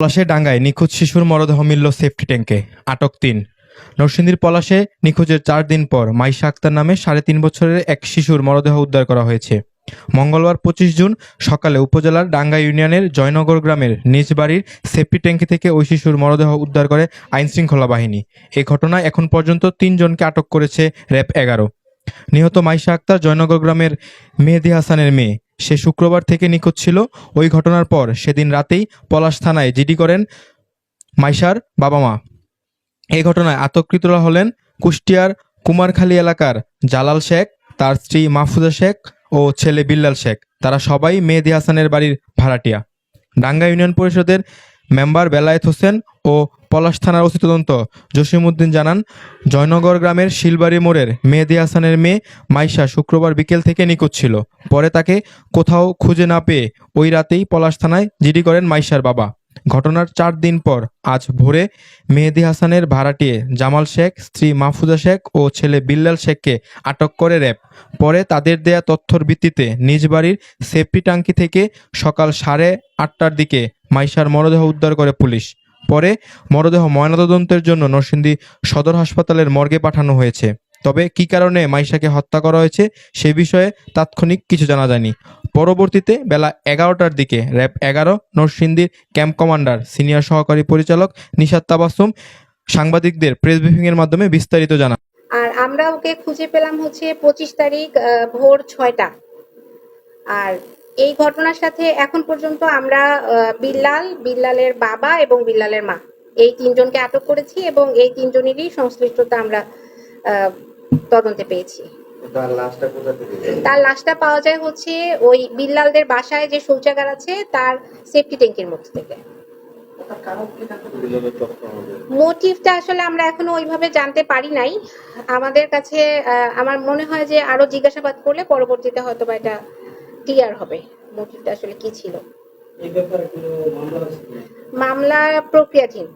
পলাশে ডাঙ্গায় নিখোঁজ শিশুর মরদেহ মিলল সেফটি ট্যাঙ্কে। আটক তিন। নরসিংদীর পলাশে নিখোঁজের চার দিন পর মাইশা আক্তার নামে সাড়ে তিন বছরের এক শিশুর মরদেহ উদ্ধার করা হয়েছে। মঙ্গলবার পঁচিশ জুন সকালে উপজেলার ডাঙ্গা ইউনিয়নের জয়নগর গ্রামের নিজ বাড়ির সেফটি ট্যাঙ্কি থেকে ওই শিশুর মরদেহ উদ্ধার করে আইনশৃঙ্খলা বাহিনী। এ ঘটনায় এখন পর্যন্ত তিনজনকে আটক করেছে র্যাব এগারো। নিহত মাইশা আক্তার জয়নগর গ্রামের মেহেদি হাসানের মেয়ে। সে শুক্রবার থেকে নিখোঁজ ছিল। ওই ঘটনার পর সেদিন রাতেই পলাশ থানায় জিডি করেন মাইশার বাবা মা এই ঘটনায় আতঙ্কিতরা হলেন কুষ্টিয়ার কুমারখালী এলাকার জালাল শেখ, তার স্ত্রী মাহফুজা শেখ ও ছেলে বিল্লাল শেখ। তারা সবাই মেহেদি হাসানের বাড়ির ভাড়াটিয়া। ডাঙ্গা ইউনিয়ন পরিষদের মেম্বার বেলায়েত হোসেন ও পলাশ থানার ওসি তদন্ত জসিমউদ্দিন জানান, জয়নগর গ্রামের শিলবাড়ি মোড়ের মেহেদি হাসানের মেয়ে মাইশা শুক্রবার বিকেল থেকে নিখোঁজ ছিল। পরে তাকে কোথাও খুঁজে না পেয়ে ওই রাতেই পলাশ থানায় জিডি করেন মাইশার বাবা। ঘটনার চার দিন পর আজ ভোরে মেহেদি হাসানের ভাড়াটিয়ে জামাল শেখ, স্ত্রী মাহফুজা শেখ ও ছেলে বিল্লাল শেখকে আটক করে র্যাব। পরে তাদের দেয়া তথ্যর ভিত্তিতে নিজ বাড়ির সেফটি ট্যাঙ্কি থেকে সকাল সাড়ে আটটার দিকে মাইশার মরদেহ উদ্ধার করে পুলিশ। পরে মরদেহ ময়নাতদন্তের জন্য নরসিংদী সদর হাসপাতালের মর্গে পাঠানো হয়েছে। তবে কী কারণে মাইশাকে হত্যা করা হয়েছে সে বিষয়ে তাৎক্ষণিক কিছু জানা যায়নি। পরবর্তীতে বেলা এগারোটার দিকে র্যাব এগারো, নরসিংদীর ক্যাম্প কমান্ডার, সিনিয়র সহকারী পরিচালক নিশাত তাবাসুম সাংবাদিকদের প্রেস ব্রিফিংয়ের মাধ্যমে বিস্তারিত জানান। আর আমরা ওকে খুঁজে পেলাম হচ্ছে পঁচিশ তারিখ ভোর ছয়টা। আর এই ঘটনার সাথে এখন পর্যন্ত আমরা বিল্লাল বিল্লালের বাবা এবং বিল্লালের মা। এই তিনজনকে আটক করেছি এবং এই তিনজনেরই সংশ্লিষ্টতা আমরা তদন্তে পেয়েছি। তার লাশটা পাওয়া যায় হচ্ছে ওই বিল্লালদের বাসায় যে শৌচাগার আছে তার সেফটি ট্যাঙ্কের মধ্যে থেকে। আমাদের। মোটিভটা আসলে আমরা এখনও ওইভাবে জানতে পারি নাই। আমাদের কাছে আমার মনে হয় যে আরও জিজ্ঞাসাবাদ করলে পরবর্তীতে হয়তো বা এটা ক্লিয়ার হবে মোটিভটা আসলে কি ছিল? এই ব্যাপারে কোনো মামলা আছে মামলা প্রক্রিয়াধীন।